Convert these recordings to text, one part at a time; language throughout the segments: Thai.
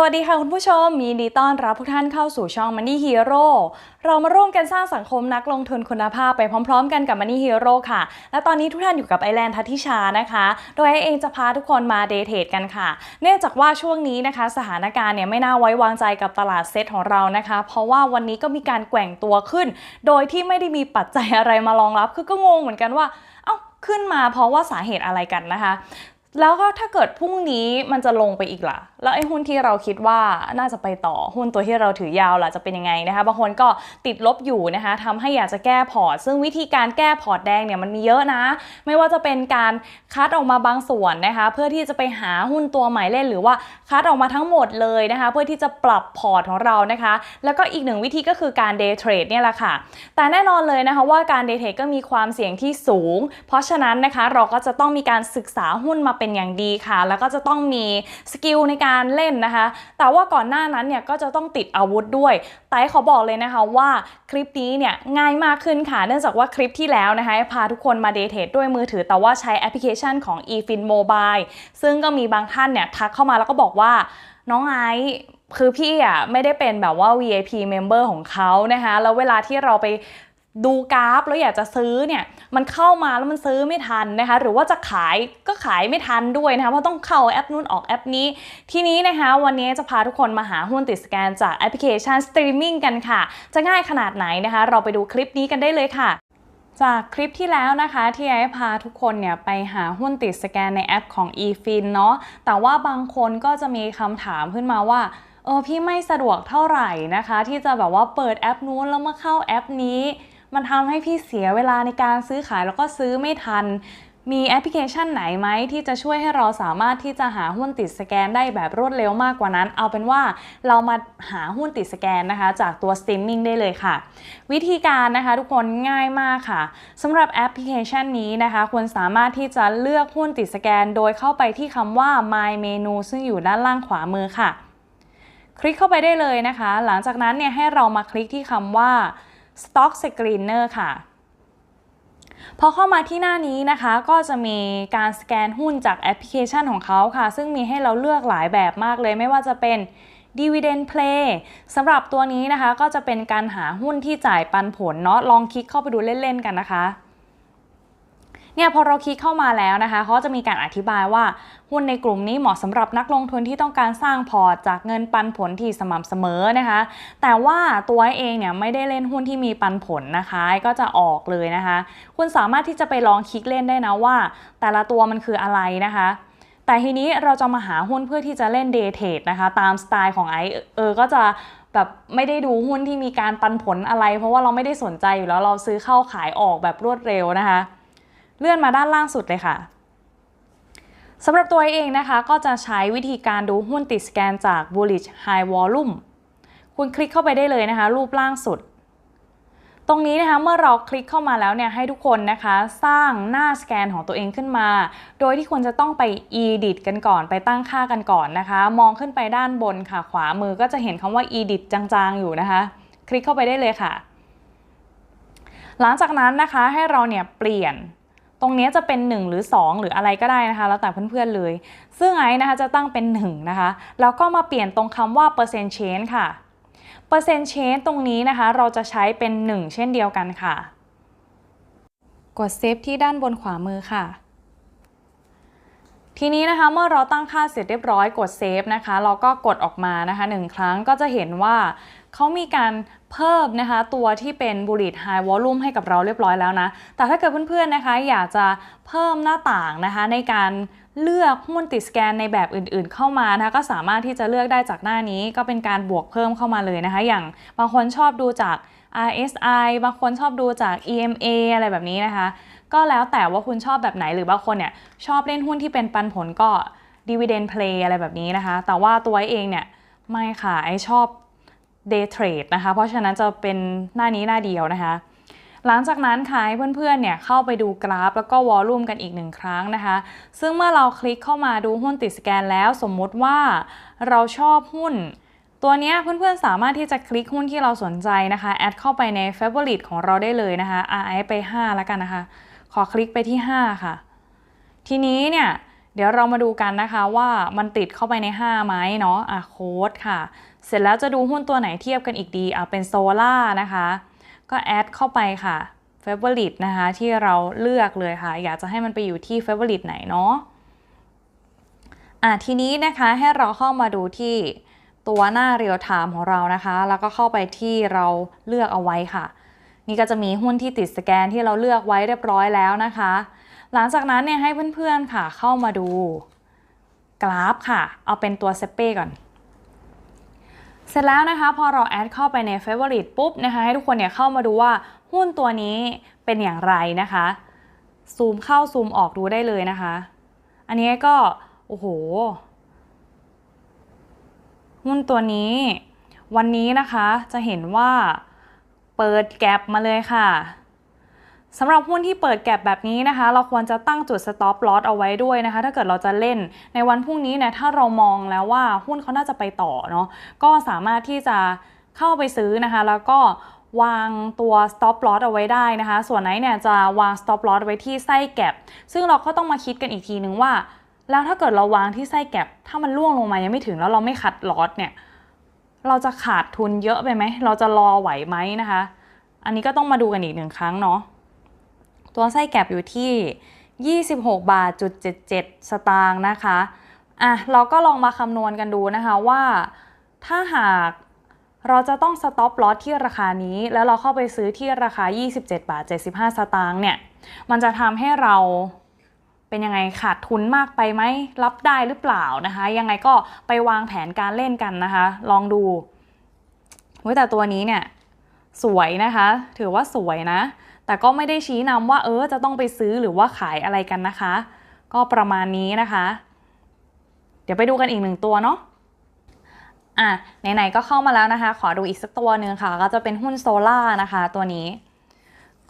สวัสดีค่ะคุณผู้ชมมีดีต้อนรับทุกท่านเข้าสู่ช่อง Money Hero เรามาร่วมกันสร้างสังคมนักลงทุนคุณภาพไปพร้อม ๆ กันกับ Money Hero ค่ะ และตอนนี้ทุกท่านอยู่กับไอแลนด์ทัติชานะคะ โดยไอเองจะพาทุกคนมาเดทเทรดกันค่ะ เนื่องจากว่าช่วงนี้นะคะ สถานการณ์เนี่ยไม่น่าไว้วางใจกับตลาดเซ็ตของเรานะคะ เพราะว่าวันนี้ก็มีการแกว่งตัวขึ้น โดยที่ไม่ได้มีปัจจัยอะไรมารองรับ คือก็งงเหมือนกันว่า เอ้าขึ้นมาเพราะว่าสาเหตุอะไรกันนะคะ แล้วก็ถ้าเกิดพรุ่งนี้มันจะลงไปอีกล่ะ แล้วไอ้หุ้นที่เราคิดว่าน่าจะไปต่อหุ้นตัวที่เราถือยาวล่ะจะเป็นยังไงนะคะ บางคนก็ติดลบอยู่นะคะทำให้อยากจะแก้พอร์ต ซึ่งวิธีการแก้พอร์ตแดงเนี่ยมันมีเยอะนะ ไม่ว่าจะเป็นการคัดออกมาบางส่วนนะคะ เพื่อที่จะไปหาหุ้นตัวใหม่เล่น หรือว่าคัดออกมาทั้งหมดเลยนะคะ เพื่อที่จะปรับพอร์ตของเรานะคะ แล้วก็อีกหนึ่งวิธีก็คือการเดย์เทรดเนี่ยแหละค่ะ แต่แน่นอนเลยนะคะว่าการเดย์เทรดก็มีความเสี่ยงที่สูง เพราะฉะนั้นนะคะเราก็จะต้องมีการศึกษาหุ้นมาเป็นอย่างดีค่ะ แล้วก็จะต้องมีสกิลในการเล่นนะคะ แต่ว่าก่อนหน้านั้นเนี่ยก็จะต้องติดอาวุธด้วย แต่ขอบอกเลยนะคะว่าคลิปนี้เนี่ยง่ายมากขึ้นค่ะ เนื่องจากว่าคลิปที่แล้วนะคะพาทุกคนมาเดย์เทดด้วยมือถือ แต่ว่าใช้แอปพลิเคชันของ eFin Mobile ซึ่งก็มีบางท่านเนี่ยทักเข้ามาแล้วก็บอกว่าน้องไอซ์คือพี่อะไม่ได้เป็นแบบว่า VIP member ของเขานะคะ แล้วเวลาที่เราไป ดูกราฟแล้วอยากจะซื้อเนี่ยมันเข้ามาแล้วมันซื้อไม่ทันนะคะหรือว่าจะขายก็ขายไม่ทันด้วยนะคะเพราะต้องเข้าแอปนู้นออกแอปนี้ ทีนี้นะคะวันนี้จะพาทุกคนมาหาหุ้นติดสแกนจากแอปพลิเคชันสตรีมมิ่งกันค่ะ จะง่ายขนาดไหนนะคะ เราไปดูคลิปนี้กันได้เลยค่ะจากคลิปที่แล้วนะคะที่ไอ้พาทุกคนเนี่ยไปหาหุ้นติดสแกนในแอปของ eFin เนาะแต่ว่าบางคนก็จะมีคำถามขึ้นมาว่าเออพี่ไม่สะดวกเท่าไหร่นะคะ ที่จะแบบว่าเปิดแอปนู้นแล้วมาเข้าแอปนี้ มันทำให้พี่เสียเวลาในการซื้อขายแล้วก็ซื้อไม่ทัน มีแอปพลิเคชันไหนไหมที่จะช่วยให้เราสามารถที่จะหาหุ้นติดสแกนได้แบบรวดเร็วมากกว่านั้น เอาเป็นว่าเรามาหาหุ้นติดสแกนนะคะ จากตัว Streaming ได้เลยค่ะ วิธีการนะคะทุกคนง่ายมากค่ะสำหรับแอปพลิเคชันนี้นะคะคุณสามารถที่จะเลือกหุ้นติดสแกน โดยเข้าไปที่คำว่า My Menu ซึ่งอยู่ด้านล่างขวามือค่ะ คลิกเข้าไปได้เลยนะคะ หลังจากนั้นเนี่ยให้เรามาคลิกที่คำว่า Stock Screener ค่ะพอเข้ามาที่หน้านี้นะคะก็จะมีการสแกนหุ้นจากแอปพลิเคชันของเขาค่ะ ซึ่งมีให้เราเลือกหลายแบบมากเลยไม่ว่าจะเป็น Dividend Play สำหรับตัวนี้นะคะก็จะเป็นการหาหุ้นที่จ่ายปันผลเนาะลองคลิกเข้าไปดูเล่น ๆ กันนะคะ เนี่ยพอเราคลิกเข้ามาแล้วนะคะเขาจะมีการอธิบายว่าหุ้นในกลุ่มนี้เหมาะสำหรับนักลงทุนที่ต้องการสร้างพอร์ตจากเงินปันผลที่สม่ำเสมอนะคะ แต่ว่าตัวเองเนี่ยไม่ได้เล่นหุ้นที่มีปันผลนะคะ ก็จะออกเลยนะคะ คุณสามารถที่จะไปลองคลิกเล่นได้นะว่า แต่ละตัวมันคืออะไรนะคะแต่ทีนี้เราจะมาหาหุ้นเพื่อที่จะเล่นเดย์เทรดนะคะ ตามสไตล์ของไอเออก็จะแบบไม่ได้ดูหุ้นที่มีการปันผลอะไร เพราะว่าเราไม่ได้สนใจอยู่แล้วเราซื้อเข้าขายออกแบบรวดเร็วนะคะ เลื่อนมาด้านล่างสุดเลยค่ะสำหรับตัวเองนะคะ ก็จะใช้วิธีการดูหุ้นติดสแกนจาก bullish high volume คุณคลิกเข้าไปได้เลยนะคะ รูปล่างสุด ตรงนี้นะคะเมื่อเราคลิกเข้ามาแล้วเนี่ยให้ทุกคนนะคะ สร้างหน้าสแกนของตัวเองขึ้นมา โดยที่ควรจะต้องไป edit กันก่อนไปตั้งค่ากันก่อนนะคะ มองขึ้นไปด้านบนค่ะ ขวามือก็จะเห็นคำว่า edit จางๆอยู่นะคะ คลิกเข้าไปได้เลยค่ะ หลังจากนั้นนะคะให้เราเนี่ยเปลี่ยน ตรงนี้จะเป็น 1 หรือ 2 หรืออะไรก็ได้นะคะ แล้วแต่เพื่อนๆเลย ซึ่งไอ้นะคะจะตั้งเป็น 1 นะคะ แล้วก็มาเปลี่ยนตรงคำว่า percent change ค่ะ percent change ตรงนี้นะคะ เราจะใช้เป็น 1 เช่นเดียวกันค่ะ กดเซฟที่ด้านบนขวามือค่ะ ทีนี้นะคะเมื่อเราตั้งค่าเสร็จเรียบร้อยกดเซฟนะคะ เราก็กดออกมานะคะหนึ่งครั้งก็จะเห็นว่าเขามีการเพิ่มนะคะตัวที่เป็นบุหรี่ไฮวอลลุ่มให้กับเราเรียบร้อยแล้วนะ แต่ถ้าเกิดเพื่อนๆนะคะ อยากจะเพิ่มหน้าต่างนะคะ ในการเลือกหุ้นติดสแกนในแบบอื่นๆ เข้ามานะคะก็สามารถที่จะเลือกได้จากหน้านี้ ก็เป็นการบวกเพิ่มเข้ามาเลยนะคะ อย่างบางคนชอบดูจาก RSI บางคนชอบดูจาก EMA อะไรแบบนี้นะคะ ก็แล้วแต่ว่าคุณชอบแบบไหนหรือบางคนเนี่ยชอบเล่นหุ้นที่เป็นปันผลก็ dividend play อะไรแบบนี้นะคะ แต่ว่าตัวเองเนี่ยไม่ค่ะไอชอบ day trade นะคะ เพราะฉะนั้นจะเป็นหน้านี้หน้าเดียวนะคะ หลังจากนั้นค่ะให้เพื่อนๆเนี่ยเข้าไปดูกราฟ แล้วก็วอลลุ่มกันอีกหนึ่งครั้งนะคะ ซึ่งเมื่อเราคลิกเข้ามาดูหุ้นติดสแกนแล้ว สมมติว่าเราชอบหุ้นตัวนี้เพื่อนๆ สามารถที่จะคลิกหุ้นที่เราสนใจนะคะ แอดเข้าไปใน favorite ของเราได้เลยนะคะอะไอไป 5 แล้วกันนะคะ ขอคลิกไปที่ 5 ค่ะ ทีนี้เนี่ย เดี๋ยวเรามาดูกันนะคะว่ามันติดเข้าไปใน 5 ไหมเนาะอะโค้ดค่ะ เสร็จแล้วจะดูหุ้นตัวไหนเทียบกันอีกดีเอะเป็นโซล่านะคะ ก็แอดเข้าไปค่ะ Favorite นะคะ ที่เราเลือกเลยค่ะ อยากจะให้มันไปอยู่ที่ Favorite ไหนเนาะอะทีนี้นะคะให้เราเข้ามาดูที่ตัวหน้าเรียลไทม์ของเรานะคะ แล้วก็เข้าไปที่เราเลือกเอาไว้ค่ะ นี่ก็จะมีหุ้นที่ติดสแกนที่เราเลือกไว้เรียบร้อยแล้วนะคะ หลังจากนั้นเนี่ยให้เพื่อนๆค่ะเข้ามาดูกราฟค่ะ เอาเป็นตัวเซเป้ก่อน เสร็จแล้วนะคะพอเราแอดเข้าไปใน Favorite ปุ๊บนะคะให้ทุกคนเนี่ยเข้ามาดูว่าหุ้นตัวนี้เป็นอย่างไรนะคะ ซูมเข้าซูมออกดูได้เลยนะคะ อันนี้ก็ โอ้โห หุ้นตัวนี้ วันนี้นะคะจะเห็นว่าเปิดแกลบมาเลยค่ะ สำหรับหุ้นที่เปิดแก็บแบบนี้นะคะ เราควรจะตั้งจุด stop loss เอาไว้ด้วยนะคะ ถ้าเกิดเราจะเล่นในวันพรุ่งนี้เนี่ยถ้าเรามองแล้วว่าหุ้นเขาน่าจะไปต่อเนาะก็สามารถที่จะเข้าไปซื้อนะคะ แล้วก็วางตัว stop loss เอาไว้ได้นะคะ ส่วนไหนเนี่ยจะวาง stop loss ไว้ที่ไส้แก็บซึ่งเราก็ต้องมาคิดกันอีกทีนึงว่า แล้วถ้าเกิดเราวางที่ไส้แก็บถ้ามันล่วงลงมายังไม่ถึงแล้วเราไม่ขัดลอสเนี่ยเราจะขาดทุนเยอะไปไหมเราจะรอไหวไหมนะคะ อันนี้ก็ต้องมาดูกันอีกหนึ่งครั้งเนาะ ตัวไส้แกบอยู่ที่ 26 บาทจุด77 สตางค์นะคะอะเราก็ลองมาคำนวณกันดูนะคะว่า ถ้าหากเราจะต้องสต็อปลอสที่ราคานี้ แล้วเราเข้าไปซื้อที่ราคา 27 บาท 75 สตางค์เนี่ย มันจะทำให้เราเป็นยังไงขาดทุนมากไปไหมรับได้หรือเปล่านะคะ ยังไงก็ไปวางแผนการเล่นกันนะคะ ลองดูแต่ตัวนี้เนี่ย สวยนะคะ ถือว่าสวยนะ แต่ก็ไม่ได้ชี้นำว่าเออจะต้องไปซื้อหรือว่าขายอะไรกันนะคะ ก็ประมาณนี้นะคะ เดี๋ยวไปดูกันอีกหนึ่งตัวเนาะอะไหนๆก็เข้ามาแล้วนะคะ ขอดูอีกสักตัวหนึ่งค่ะ ก็จะเป็นหุ้นโซล่านะคะตัวนี้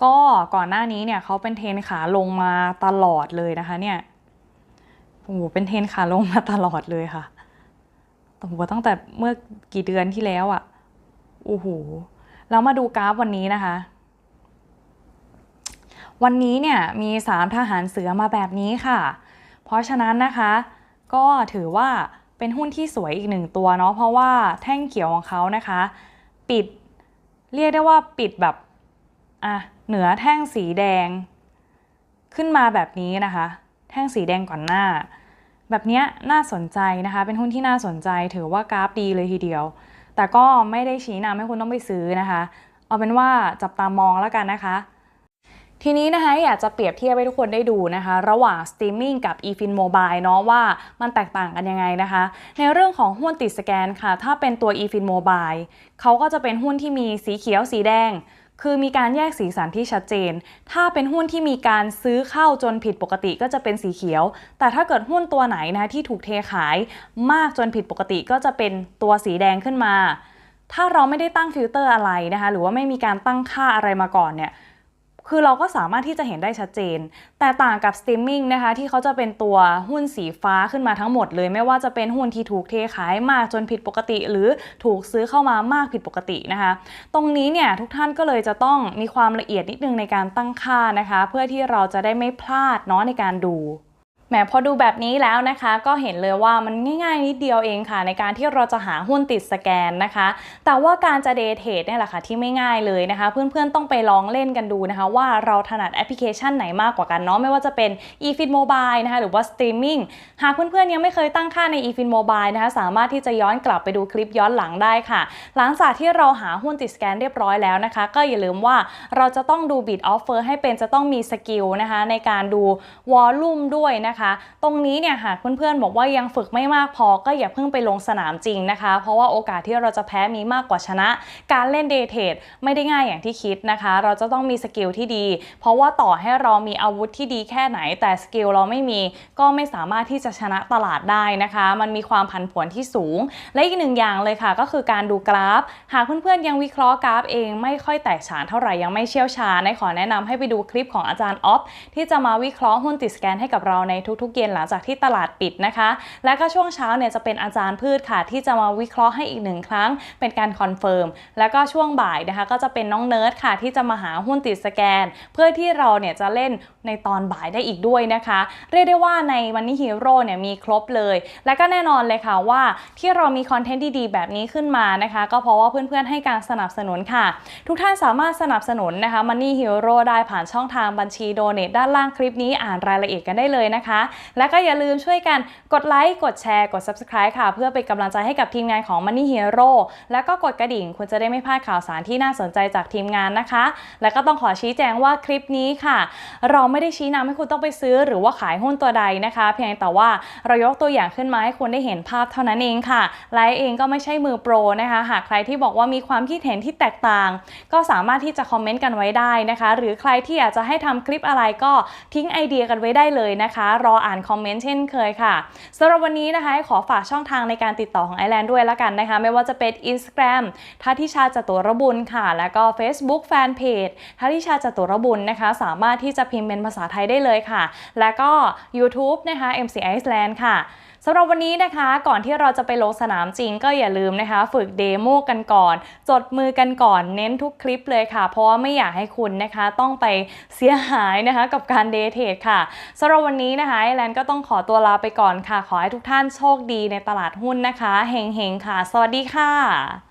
ก็ก่อนหน้านี้เนี่ยเขาเป็นเทนขาลงมาตลอดเลยนะคะเนี่ยโอ้โหเป็นเทนขาลงมาตลอดเลยค่ะโอ้โหตั้งแต่เมื่อกี่เดือนที่แล้วอะ่ะโอ้โหแล้วมาดูกราฟวันนี้นะคะ วันนี้เนี่ยมีสามทหารเสือมาแบบนี้ค่ะ เพราะฉะนั้นนะคะ ก็ถือว่าเป็นหุ้นที่สวยอีกหนึ่งตัวเนาะเพราะว่าแท่งเขียวของเขานะคะ ปิดเรียกได้ว่าปิดแบบอะเหนือแท่งสีแดง ขึ้นมาแบบนี้นะคะ แท่งสีแดงก่อนหน้า แบบนี้น่าสนใจนะคะ เป็นหุ้นที่น่าสนใจถือว่ากราฟดีเลยทีเดียว แต่ก็ไม่ได้ชี้นำให้คุณต้องไปซื้อนะคะ เอาเป็นว่าจับตามองแล้วกันนะคะ ทีนี้นะคะอยากจะเปรียบเทียบให้ทุกคนได้ดูนะคะ ระหว่างสตรีมมิ่งกับ eFin Mobile เนาะว่ามันแตกต่างกันยังไงนะคะ ในเรื่องของหุ้นติดสแกนค่ะ ถ้าเป็นตัว eFin Mobile เขาก็จะเป็นหุ้นที่มีสีเขียวสีแดง คือมีการแยกสีสันที่ชัดเจน ถ้าเป็นหุ้นที่มีการซื้อเข้าจนผิดปกติก็จะเป็นสีเขียว แต่ถ้าเกิดหุ้นตัวไหนนะที่ถูกเทขาย มากจนผิดปกติก็จะเป็นตัวสีแดงขึ้นมา ถ้าเราไม่ได้ตั้งฟิลเตอร์อะไรนะคะ หรือว่าไม่มีการตั้งค่าอะไรมาก่อนเนี่ย คือเราก็สามารถที่จะเห็นได้ชัดเจน แต่ต่างกับสตรีมมิ่งนะคะที่เขาจะเป็นตัวหุ้นสีฟ้าขึ้นมาทั้งหมดเลย ไม่ว่าจะเป็นหุ้นที่ถูกเทขายมากจนผิดปกติ หรือถูกซื้อเข้ามามากผิดปกตินะคะ ตรงนี้เนี่ยทุกท่านก็เลยจะต้องมีความละเอียดนิดนึงในการตั้งค่านะคะ เพื่อที่เราจะได้ไม่พลาดเนาะในการดู แหมพอดูแบบนี้แล้วนะคะก็เห็นเลยว่ามันง่ายๆนิดเดียวเองค่ะ ในการที่เราจะหาหุ้นติดสแกนนะคะ แต่ว่าการจะเดทเทรดเนี่ยแหละค่ะที่ไม่ง่ายเลยนะคะ เพื่อนๆต้องไปลองเล่นกันดูนะคะ ว่าเราถนัดแอปพลิเคชันไหนมากกว่ากันเนาะไม่ว่าจะเป็น eFit Mobile นะคะหรือว่า Streaming หากเพื่อนๆยังไม่เคยตั้งค่าใน eFit Mobile นะคะสามารถที่จะย้อนกลับไปดูคลิปย้อนหลังได้ค่ะ หลังจากที่เราหาหุ้นติดสแกนเรียบร้อยแล้วนะคะ ก็อย่าลืมว่าเราจะต้องดู bid offer ให้เป็นจะต้องมีสกิลนะคะในการดูวอลลุ่มด้วยนะคะตรงนี้เนี่ยหากเพื่อนๆบอกว่ายังฝึกไม่มากพอก็อย่าเพิ่งไปลงสนามจริงนะคะ เพราะว่าโอกาสที่เราจะแพ้มีมากกว่าชนะ การเล่นเดย์เทดไม่ได้ง่ายอย่างที่คิดนะคะ เราจะต้องมีสกิลที่ดี เพราะว่าต่อให้เรามีอาวุธที่ดีแค่ไหน แต่สกิลเราไม่มีก็ไม่สามารถที่จะชนะตลาดได้นะคะ มันมีความผันผวนที่สูง และอีกหนึ่งอย่างเลยค่ะ ก็คือการดูกราฟ หากเพื่อนๆยังวิเคราะห์กราฟเองไม่ค่อยแตกฉานเท่าไหร่ยังไม่เชี่ยวชาญขอแนะนำให้ไปดูคลิปของอาจารย์ออฟที่จะมาวิเคราะห์หุ้นติดสแกนให้กับเราในทุกๆ เย็นหลังจากที่ตลาดปิดนะคะ และก็ช่วงเช้าเนี่ยจะเป็นอาจารย์พืชค่ะ ที่จะมาวิเคราะห์ให้อีกหนึ่งครั้ง เป็นการคอนเฟิร์มแล้วก็ช่วงบ่ายนะคะ ก็จะเป็นน้องเนิร์ดค่ะ ที่จะมาหาหุ้นติดสแกน เพื่อที่เราเนี่ยจะเล่นในตอนบ่ายได้อีกด้วยนะคะ เรียกได้ว่าในวันนี้ฮีโร่เนี่ยมีครบเลย และก็แน่นอนเลยค่ะว่าที่เรามีคอนเทนต์ดีๆ แบบนี้ขึ้นมานะคะ ก็เพราะว่าเพื่อนๆให้การสนับสนุนค่ะ ทุกท่านสามารถสนับสนุนนะคะ Money Hero ได้ผ่านช่องทางบัญชีโดเน a ด้านล่างคลิปนี้อ่านรายละเอียดกันได้เลยนะคะและก็อย่าลืมช่วยกันกดไลค์ กดแชร์ กด Subscribe ค่ะ เพื่อเป็นกำลังใจให้กับทีมงานของ Money Hero แล้วก็กดกระดิ่งคุณจะได้ไม่พลาดข่าวสารที่น่าสนใจจากทีมงานนะคะ และก็ต้องขอชี้แจงว่าคลิปนี้ค่ะ เราไม่ได้ชี้นำให้คุณต้องไปซื้อหรือว่าขายหุ้นตัวใดนะคะ เพียงแต่ว่าเรายกตัวอย่างขึ้นมาให้คุณได้เห็นภาพเท่านั้นเองค่ะไลฟ์เองก็ไม่ใช่มือโปรนะคะ หากใครที่บอกว่ามีความคิดเห็นที่แตกต่าง ก็สามารถที่จะคอมเมนต์กันไว้ได้นะคะ หรือใครที่อยากจะให้ทำคลิปอะไรก็ทิ้งไอเดียกันไว้ได้เลยนะคะรออ่านคอมเมนต์เช่นเคยค่ะสำหรับวันนี้นะคะขอฝากช่องทางในการติดต่อของไอแลนด์ด้วยละกันนะคะ ไม่ว่าจะเป็น Instagram ทัทิชาจตุรบุญค่ะ แล้วก็ Facebook Fanpage ทัทิชาจตุรบุญนะคะ สามารถที่จะพิมพ์เป็นภาษาไทยได้เลยค่ะ แล้วก็ YouTube นะคะ MC Iceland ค่ะสำหรับวันนี้นะคะ ก่อนที่เราจะไปลงสนามจริงก็อย่าลืมนะคะ ฝึกเดโมกันก่อน จดมือกันก่อนเน้นทุกคลิปเลยค่ะ เพราะว่าไม่อยากให้คุณนะคะ ต้องไปเสียหายนะคะ กับการเดทเทรดค่ะสำหรับวันนี้นะคะไอแลนด์ก็ต้องขอตัวลาไปก่อนค่ะ ขอให้ทุกท่านโชคดีในตลาดหุ้นนะคะเฮงๆค่ะ สวัสดีค่ะ